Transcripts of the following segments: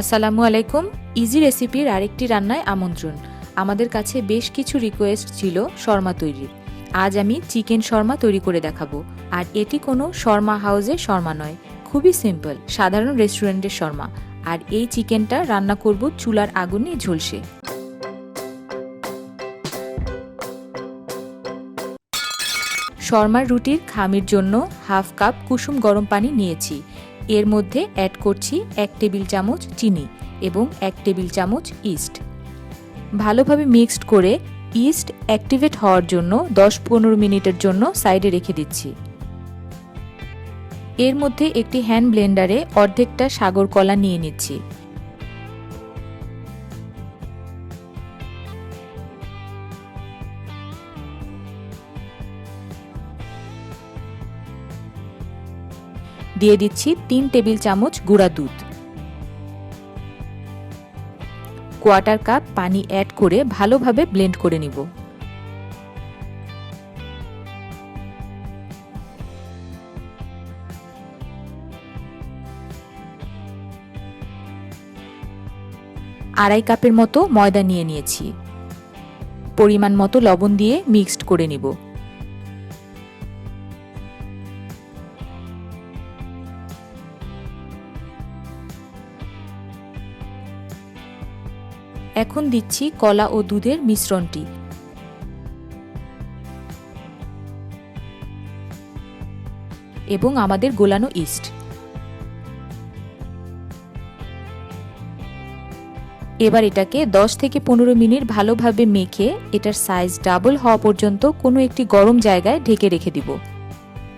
আসসালামু আলাইকুম ইজি রেসিপির আরেকটি রান্নায় আমন্ত্রণ। আমাদের কাছে বেশ কিছু রিকোয়েস্ট ছিল শর্মা তৈরির। আজ আমি চিকেন শর্মা তৈরি করে দেখাবো। আর এটি কোনো শর্মা হাউসের শর্মা নয়, খুবই সিম্পল সাধারণ রেস্টুরেন্টের শর্মা। আর এই চিকেনটা রান্না করব চুলার আগুনে ঝলসে। শর্মার রুটির খামির জন্য হাফ কাপ কুসুম গরম পানি নিয়েছি। এর মধ্যে অ্যাড করছি এক টেবিল চামচ চিনি এবং এক টেবিল চামচ ইস্ট ভালোভাবে মিক্সড করে ইস্ট অ্যাক্টিভেট হওয়ার জন্য দশ পনেরো মিনিটের জন্য সাইডে রেখে দিচ্ছি। এর মধ্যে একটি হ্যান্ড ব্লেন্ডারে অর্ধেকটা সাগর কলা নিয়ে নিচ্ছি। দিয়ে দিচ্ছি তিন টেবিল চামচ গুঁড়া দুধ। কোয়ার্টার কাপ পানি অ্যাড করে ভালোভাবে ব্লেন্ড করে নিব। আড়াই কাপের মতো ময়দা নিয়ে নিয়েছি। পরিমাণ মতো লবণ দিয়ে মিক্সড করে নিব। এখন দিচ্ছি কলা ও দুধের মিশ্রণটি। এবং আমাদের গোলানো ইস্ট। এবার এটাকে 10 থেকে পনেরো মিনিট ভালোভাবে মেখে এটার সাইজ ডাবল হওয়া পর্যন্ত কোনো একটি গরম জায়গায় ঢেকে রেখে দিব।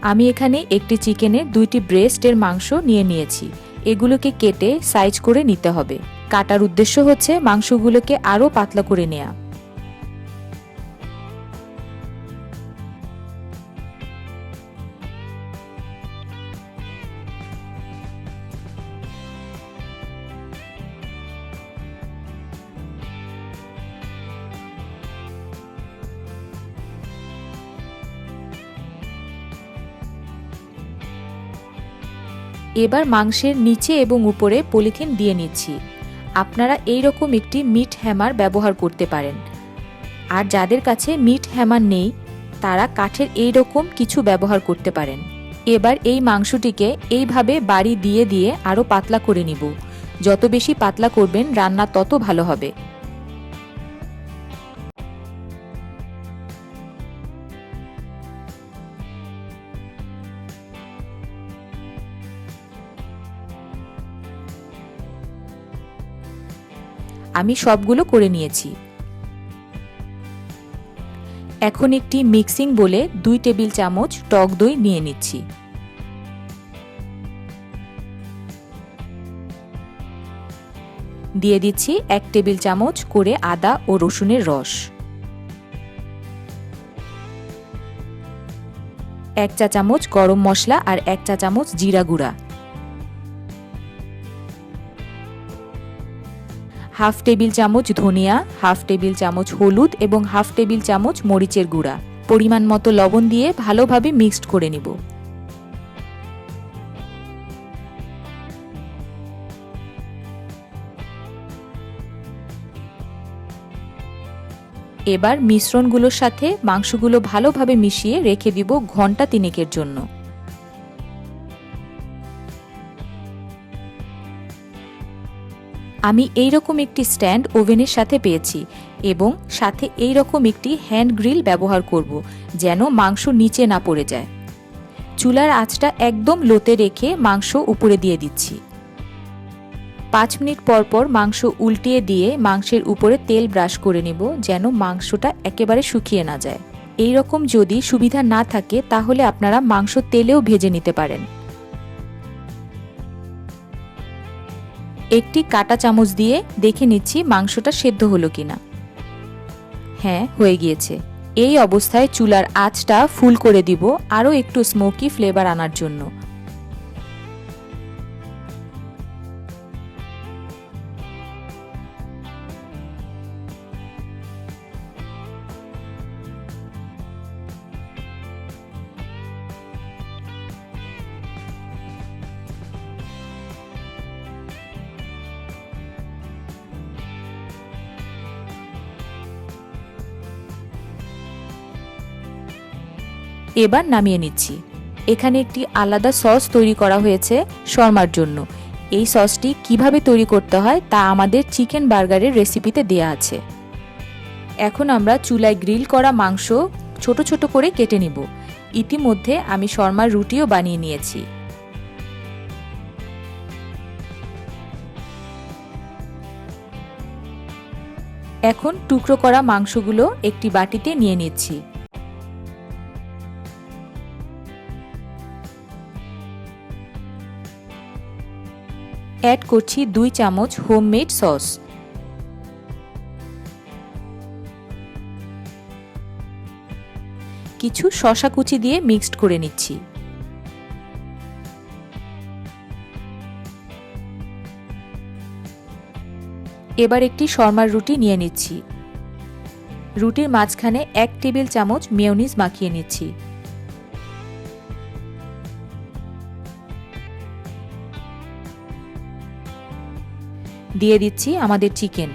আমি এখানে একটি চিকেনের দুইটি ব্রেস্টের মাংস নিয়ে নিয়েছি। এগুলোকে কেটে সাইজ করে নিতে হবে। কাটার উদ্দেশ্য হচ্ছে মাংসগুলোকে আরও পাতলা করে নেয়া। এবার মাংসের নিচে এবং উপরে পলিথিন দিয়ে নিচ্ছি। আপনারা এই রকম একটি মিট হ্যামার ব্যবহার করতে পারেন। আর যাদের কাছে মিট হ্যামার নেই, তারা কাঠের এই রকম কিছু ব্যবহার করতে পারেন। এবার এই মাংসটিকে এইভাবে বাড়ি দিয়ে দিয়ে আরও পাতলা করে নিব। যত বেশি পাতলা করবেন, রান্না তত ভালো হবে। আমি সবগুলো করে নিয়েছি। এখন একটি মিক্সিং বলে দুই টেবিল চামচ টক দই নিয়ে নিচ্ছি। দিয়ে দিচ্ছি এক টেবিল চামচ করে আদা ও রসুনের রস। এক চা চামচ গরম মশলা আর এক চা চামচ জিরা গুঁড়া। হাফ টেবিল চামচ ধনিয়া, হাফ টেবিল চামচ হলুদ এবং হাফ টেবিল চামচ মরিচের গুঁড়া। পরিমাণ মতো লবণ দিয়ে ভালোভাবে মিক্সড করে নিব। এবার মিশ্রণগুলোর সাথে মাংসগুলো ভালোভাবে মিশিয়ে রেখে দিব ঘণ্টা তিনেকের জন্য। আমি এই রকম একটি স্ট্যান্ড ওভেনের সাথে পেয়েছি এবং সাথে এই রকম একটি হ্যান্ড গ্রিল ব্যবহার করব, যেন মাংস নিচে না পড়ে যায়। চুলার আঁচটা একদম লোতে রেখে মাংস উপরে দিয়ে দিচ্ছি। পাঁচ মিনিট পর পর মাংস উল্টিয়ে দিয়ে মাংসের উপরে তেল ব্রাশ করে নেব, যেন মাংসটা একেবারে শুকিয়ে না যায়। এই রকম যদি সুবিধা না থাকে, তাহলে আপনারা মাংস তেলেও ভেজে নিতে পারেন। একটি কাটা চামচ দিয়ে দেখে নিচ্ছি মাংসটা সেদ্ধ হলো কিনা। হ্যাঁ হয়ে গিয়েছে। এই অবস্থায় চুলার আঁচটা ফুল করে দিব আরও একটু স্মোকি ফ্লেভার আনার জন্য। এবার নামিয়ে নিচ্ছি। এখানে একটি আলাদা সস তৈরি করা হয়েছে শর্মার জন্য। এই সসটি কীভাবে তৈরি করতে হয় তা আমাদের চিকেন বার্গারের রেসিপিতে দেয়া আছে। এখন আমরা চুলায় গ্রিল করা মাংস ছোট ছোট করে কেটে নিব। ইতিমধ্যে আমি শর্মার রুটিও বানিয়ে নিয়েছি। এখন টুকরো করা মাংসগুলো একটি বাটিতে নিয়ে নিচ্ছি। অ্যাড করছি দুই চামচ হোমমেড সস কিছু শশা কুচি দিয়ে মিক্সড করে নিচ্ছি। এবার একটি শর্মার রুটি নিয়ে নিচ্ছি। রুটির মাঝখানে এক টেবিল চামচ মেয়নিজ মাখিয়ে নিচ্ছি। দিয়ে দিচ্ছি আমাদের চিকেন।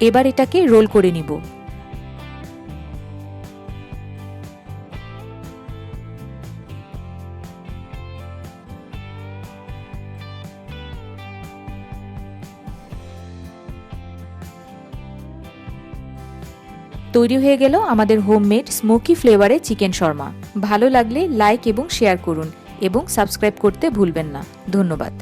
এবার এটাকে রোল করে নিব। তৈরি হয়ে গেল আমাদের হোমমেড স্মোকি ফ্লেভারে চিকেন শর্মা। ভালো লাগলে লাইক এবং শেয়ার করুন এবং সাবস্ক্রাইব করতে ভুলবেন না। ধন্যবাদ।